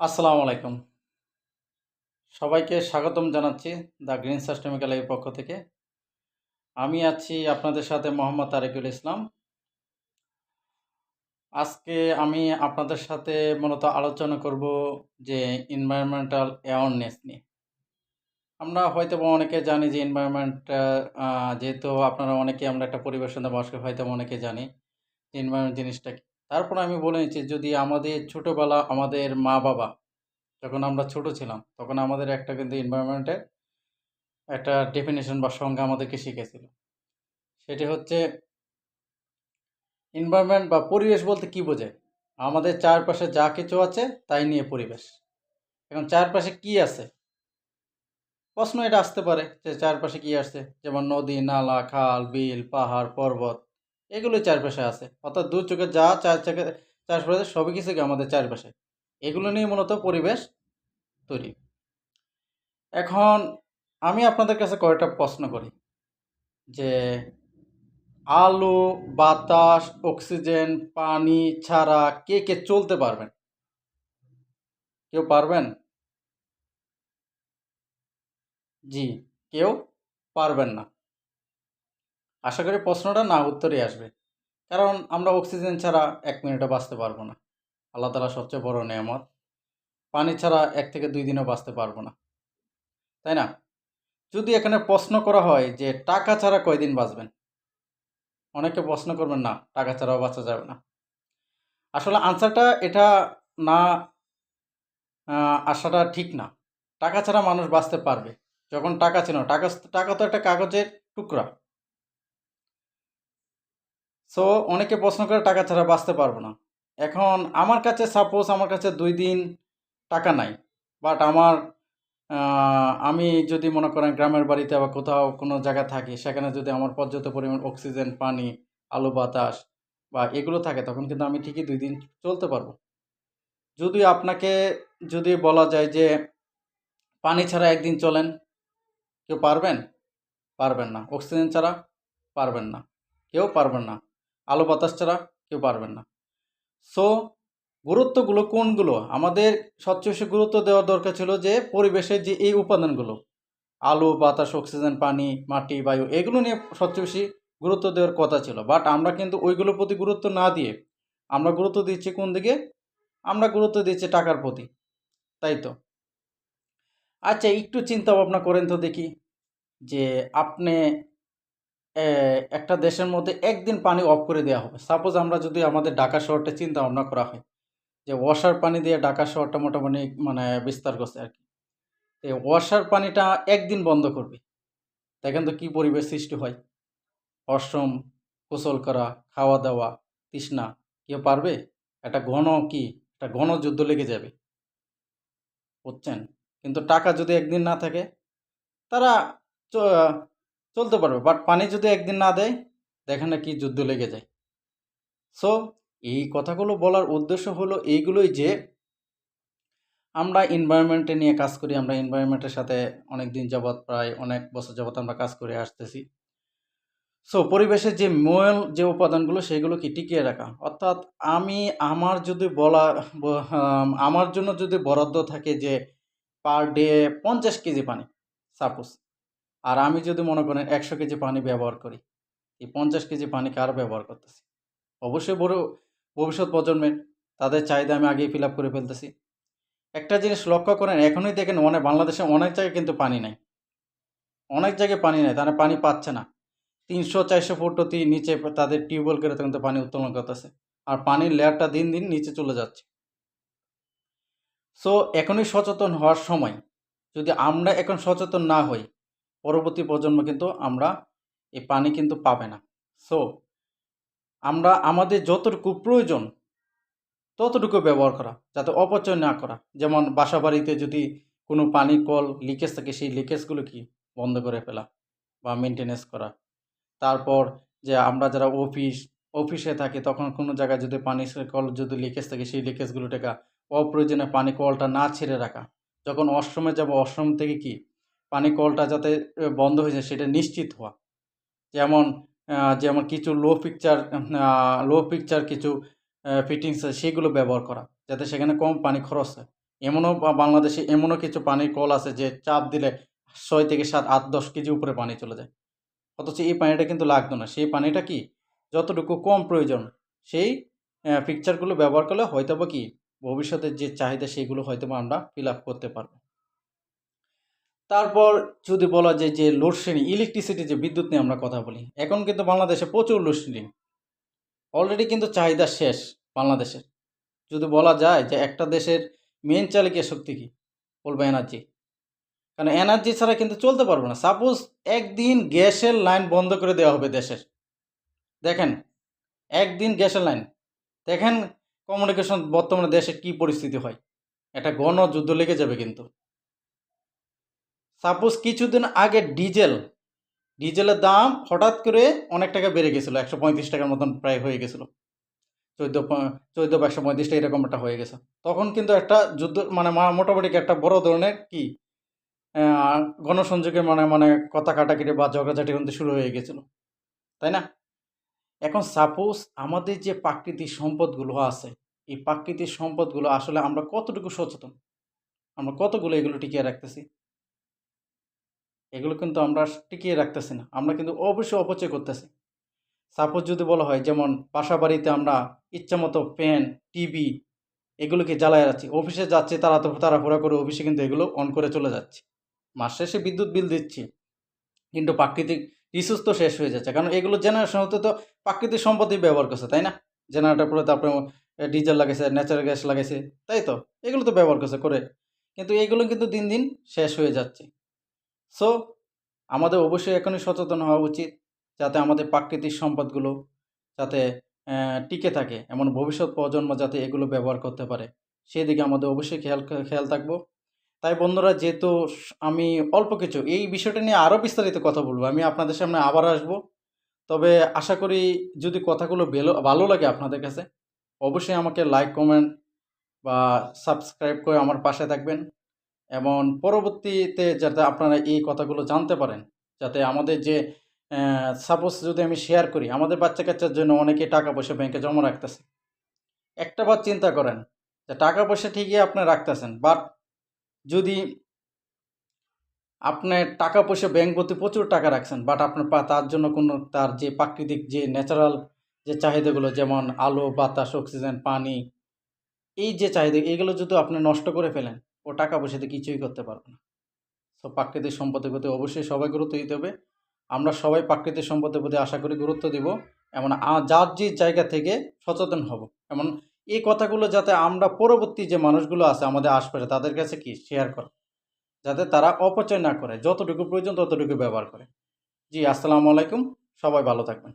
আসসালামু আলাইকুম। সবাইকে স্বাগতম জানাচ্ছি দ্য গ্রিন সাস্টেমিক্যাল এর পক্ষ থেকে। আমি আছি আপনাদের সাথে মোহাম্মদ তারেকুল ইসলাম। আজকে আমি আপনাদের সাথে মূলত আলোচনা করব যে এনভায়রনমেন্টাল অ্যাওয়ারনেস নিয়ে। আমরা হয়তো অনেকে জানি যে এনভায়রনমেন্ট যেহেতু আপনারা অনেকে আমরা একটা পরিবেশনে বাস হয়তো অনেকে জানি যে এনভায়রনমেন্ট জিনিসটা কি। তারপর আমি বলে নিচ্ছি, যদি আমাদের ছোটোবেলা আমাদের মা বাবা, যখন আমরা ছোট ছিলাম, তখন আমাদের একটা কিন্তু এনভায়রনমেন্টের একটা ডেফিনেশন বা সংজ্ঞা আমাদেরকে শিখেছিল। সেটি হচ্ছে এনভায়রনমেন্ট বা পরিবেশ বলতে কি বোঝে আমাদের চারপাশে যা কিছু আছে, তাই নিয়ে পরিবেশ। এখন চারপাশে কি আছে? প্রশ্ন এটা আসতে পারে যে চারপাশে কি আসছে যেমন নদী, নালা, খাল, বিল, পাহাড়, পর্বত। এগুলোই চারপাশে আছে। অর্থাৎ দু চোখে যা, চার চোখে চারপাশে সবই কিছুকে আমাদের চারপাশে। এগুলো নিয়ে মূলত পরিবেশ তৈরি। এখন আমি আপনাদের কাছে কয়েকটা প্রশ্ন করি। যে আলো, বাতাস, অক্সিজেন, পানি ছাড়া কে কে চলতে পারবেন? কেউ পারবেন? জি, কেউ পারবেন না। আশা করি প্রশ্নটা না উত্তরে আসবে। কারণ আমরা অক্সিজেন ছাড়া এক মিনিটও বাঁচতে পারব না। আল্লাহ তালা সবচেয়ে বড় নেয়ামত। পানি ছাড়া এক থেকে দুই দিনও বাঁচতে পারব না। তাই না? যদি এখানে প্রশ্ন করা হয় যে টাকা ছাড়া কয়দিন বাঁচবেন? অনেকে প্রশ্ন করবেন, না, টাকা ছাড়াও বাঁচা যাবে না। আসলে আনসারটা এটা না আসাটা ঠিক না। টাকা ছাড়া মানুষ বাঁচতে পারবে। যখন টাকা ছিল, টাকা টাকা তো একটা কাগজের টুকরা। সো অনেকে প্রশ্ন করে টাকা ছাড়া বাঁচতে পারব না। এখন আমার কাছে সাপোজ আমার কাছে দুই দিন টাকা নাই বাট আমার আমি যদি মনে করেন গ্রামের বাড়িতে বা কোথাও কোনো জায়গা থাকি, সেখানে যদি আমার পর্যাপ্ত পরিমাণ অক্সিজেন পানি, আলো, বাতাস বা এগুলো থাকে, তখন কিন্তু আমি ঠিকই দুই দিন চলতে পারব। যদি আপনাকে, যদি বলা যায় যে পানি ছাড়া একদিন চলেন, কেউ পারবেন? পারবেন না। অক্সিজেন ছাড়া পারবেন না। কেউ পারবেন না। আলো বাতাস ছাড়া কেউ পারবেন না। সো গুরুত্বগুলো কোনগুলো? আমাদের সবচেয়ে বেশি গুরুত্ব দেওয়ার দরকার ছিল যে, পরিবেশের যে এই উপাদানগুলো, আলো, বাতাস অক্সিজেন পানি, মাটি, বায়ু, এগুলো নিয়ে সবচেয়ে বেশি গুরুত্ব দেওয়ার কথা ছিল। বাট আমরা কিন্তু ওইগুলোর প্রতি গুরুত্ব না দিয়ে, আমরা গুরুত্ব দিচ্ছি কোন দিকে? আমরা গুরুত্ব দিচ্ছি টাকার প্রতি। তাই তো? আচ্ছা একটু চিন্তা ভাবনা করেন তো দেখি যে, আপনি একটা দেশের মধ্যে একদিন পানি অফ করে দেওয়া হবে। সাপোজ আমরা যদি আমাদের ঢাকা শহরটা চিন্তা ভাবনা করা হয়, যে ওয়াশার পানি দিয়ে ঢাকা শহরটা মোটামুটি মানে বিস্তার করছে আর কি। এই ওয়াশার পানিটা একদিন বন্ধ করবে। দেখেন তো কী পরিবেশ সৃষ্টি হয়। অশ্রম, গোসল করা, খাওয়া দাওয়া, তৃষ্ণা, কেউ পারবে? একটা ঘন কি? একটা ঘন যুদ্ধ লেগে যাবে। বুঝছেন? কিন্তু টাকা যদি একদিন না থাকে, তারা চলতে পারবে বাট পানি যদি একদিন না দেয়, দেখেন না কি যুদ্ধ লেগে যায়। সো এই কথাগুলো বলার উদ্দেশ্য হলো এইগুলোই যে, আমরা এনভায়রনমেন্টে নিয়ে কাজ করি, আমরা এনভায়রনমেন্টের সাথে অনেক দিন যাবৎ, প্রায় অনেক বছর যাবৎ আমরা কাজ করে আসতেছি। সো পরিবেশের যে মূল যে উপাদানগুলো, সেগুলো কি টিকিয়ে রাখা? অর্থাৎ আমি আমার যদি বলা আমার জন্য যদি বরাদ্দ থাকে যে পার ডে পঞ্চাশ কেজি পানি সাপোজ আর আমি যদি মনে করেন একশো কেজি পানি ব্যবহার করি এই পঞ্চাশ কেজি পানি কার ব্যবহার করতেছি? অবশ্যই বড় ভবিষ্যৎ প্রজন্মের তাদের চাহিদা আমি আগেই ফিল আপ করে ফেলতেছি। একটা জিনিস লক্ষ্য করেন, এখনই দেখেন অনেক বাংলাদেশে অনেক জায়গায় কিন্তু পানি নেই। অনেক জায়গায় পানি নেই, তারা পানি পাচ্ছে না। তিনশো, চারশো ফুট অতি নিচে তাদের টিউবওয়েল করে কিন্তু পানি উত্তোলন করতেছে। আর পানির লেয়ারটা দিন দিন নিচে চলে যাচ্ছে। সো এখনই সচেতন হওয়ার সময় যদি আমরা এখন সচেতন না হই পরবর্তী প্রজন্ম কিন্তু আমরা এই পানি কিন্তু পাবে না। সো আমরা আমাদের যতটুকু প্রয়োজন, ততটুকু ব্যবহার করা, যাতে অপচয় না করা। যেমন বাসা বাড়িতে যদি কোনো পানির কল লিকেজ থাকে, সেই লিকেজগুলো কি বন্ধ করে ফেলা বা মেনটেনেন্স করা। তারপর যে আমরা যারা অফিস অফিসে থাকি, তখন কোনো জায়গায় যদি পানি কল যদি লিকেজ থাকে, সেই লিকেজগুলো টাকা অপ্রয়োজনে পানি কলটা না ছেড়ে রাখা। যখন অশ্রমে যাব অশ্রম থেকে কি পানি কলটা যাতে বন্ধ হয়ে যায়, সেটা নিশ্চিত হওয়া। যেমন যেমন কিছু লো পিকচার লো পিকচার কিছু ফিটিংস আছে, সেগুলো ব্যবহার করা, যাতে সেখানে কম পানি খরচ হয়। এমনও বাংলাদেশে এমনও কিছু পানির কল আছে, যে চাপ দিলে ছয় থেকে সাত, আট, দশ কেজি উপরে পানি চলে যায়। অথচ এই পানিটা কিন্তু লাগতো না। সেই পানিটা কি, যতটুকু কম প্রয়োজন, সেই পিকচারগুলো ব্যবহার করলে হয়তো বা কি, ভবিষ্যতের যে চাহিদা, সেগুলো হয়তো আমরা ফিল আপ করতে পারব। তারপর যদি বলা যায় যে লোডশেডিং ইলেকট্রিসিটি যে বিদ্যুৎ নিয়ে আমরা কথা বলি, এখন কিন্তু বাংলাদেশে প্রচুর লোডশেডিং। অলরেডি কিন্তু চাহিদা শেষ বাংলাদেশের। যদি বলা যায় যে একটা দেশের মেন চালিকা শক্তি কি? বলব এনার্জি কারণ এনার্জি ছাড়া কিন্তু চলতে পারব না। সাপোজ একদিন গ্যাসের লাইন বন্ধ করে দেওয়া হবে দেশের। দেখেন, একদিন গ্যাসের লাইন। দেখেন কমিউনিকেশন বর্তমানে দেশে কি পরিস্থিতি হয়। একটা গণযুদ্ধ লেগে যাবে কিন্তু। সাপোজ কিছুদিন আগে ডিজেল, ডিজেলের দাম হঠাৎ করে অনেক টাকা বেড়ে গেছিল, একশো পঁয়ত্রিশ টাকার মতন প্রায় হয়ে গেছিল। চোদ্দ চোদ্দ বা একশো পঁয়ত্রিশ টাকা এরকম একটা হয়ে গেছে। তখন কিন্তু একটা যুদ্ধ মানে মোটামুটি একটা বড় ধরনের কি গণসংযোগের মানে মানে কথা কাটাকাটি বা ঝগড়াঝাটি কিন্তু শুরু হয়ে গেছিল। তাই না? এখন সাপোজ আমাদের যে প্রাকৃতিক সম্পদগুলো আছে, এই প্রাকৃতিক সম্পদগুলো আসলে আমরা কতটুকু সচেতন? আমরা কতগুলো এগুলো টিকিয়ে রাখতেছি? এগুলো কিন্তু আমরা টিকিয়ে রাখতেছি না। আমরা কিন্তু অবশ্যই অপচয় করতেছি। সাপোজ যদি বলা হয়, যেমন বাসা বাড়িতে আমরা ইচ্ছা মতো ফ্যান, টিভি এগুলোকে জ্বালায় রাখছি। অফিসে যাচ্ছে, তারা তো তাড়াহুড়া করে অফিসে কিন্তু এগুলো অন করে চলে যাচ্ছে। মাস শেষে বিদ্যুৎ বিল দিচ্ছি, কিন্তু প্রাকৃতিক রিসোর্স তো শেষ হয়ে যাচ্ছে। কারণ এগুলো জেনারেশন হতে তো প্রাকৃতিক সম্পদই ব্যবহার করছে, তাই না? জেনারেটার করে তারপরে ডিজেল লাগাইছে ন্যাচারাল গ্যাস লাগাইছে, তাই তো? এগুলো তো ব্যবহার করছে, করে। কিন্তু এগুলো কিন্তু দিন দিন শেষ হয়ে যাচ্ছে। সো আমাদের অবশ্যই এখনই সচেতন হওয়া উচিত যাতে আমাদের প্রাকৃতিক সম্পদগুলো যাতে টিকে থাকে, এমন ভবিষ্যৎ প্রজন্ম যাতে এগুলো ব্যবহার করতে পারে। সেই দিকে আমাদের অবশ্যই খেয়াল খেয়াল থাকব। তাই বন্ধুরা, যেহেতু আমি অল্প কিছু, এই বিষয়টা নিয়ে আরও বিস্তারিত কথা বলব। আমি আপনাদের সামনে আবার আসব। তবে আশা করি যদি কথাগুলো বেলো, ভালো লাগে আপনাদের কাছে, অবশ্যই আমাকে লাইক কমেন্ট বা সাবস্ক্রাইব করে আমার পাশে থাকবেন। এবং পরবর্তীতে যাতে আপনারা এই কথাগুলো জানতে পারেন, যাতে আমাদের যে সাপোজ যদি আমি শেয়ার করি, আমাদের বাচ্চা কাচ্চার জন্য অনেকে টাকা পয়সা ব্যাংকে জমা রাখতেছে। একটা বার চিন্তা করেন যে টাকা পয়সা ঠিকই আপনি রাখতেছেন বাট যদি আপনি টাকা পয়সা ব্যাংক ভর্তি প্রচুর টাকা রাখছেন বাট আপনার তার জন্য কোনো, তার যে প্রাকৃতিক যে ন্যাচারাল যে চাহিদাগুলো, যেমন আলো, বাতাস অক্সিজেন পানি, এই যে চাহিদা, এগুলো যদি আপনি নষ্ট করে ফেলেন ও টাকা পয়সাতে কিছুই করতে পারবে না। সো প্রাকৃতিক সম্পদের প্রতি অবশ্যই সবাই গুরুত্ব দিতে হবে। আমরা সবাই প্রাকৃতিক সম্পদের প্রতি আশা করি গুরুত্ব দিব। এমন যার যে জায়গা থেকে সচেতন হব। এমন এই কথাগুলো যাতে আমরা পরবর্তী যে মানুষগুলো আছে আমাদের আশপাশে তাদের কাছে কি? শেয়ার করা। যাতে তারা অপচয় না করে। যতটুকু প্রয়োজন ততটুকু ব্যবহার করে। জি, আসসালামু আলাইকুম। সবাই ভালো থাকবেন।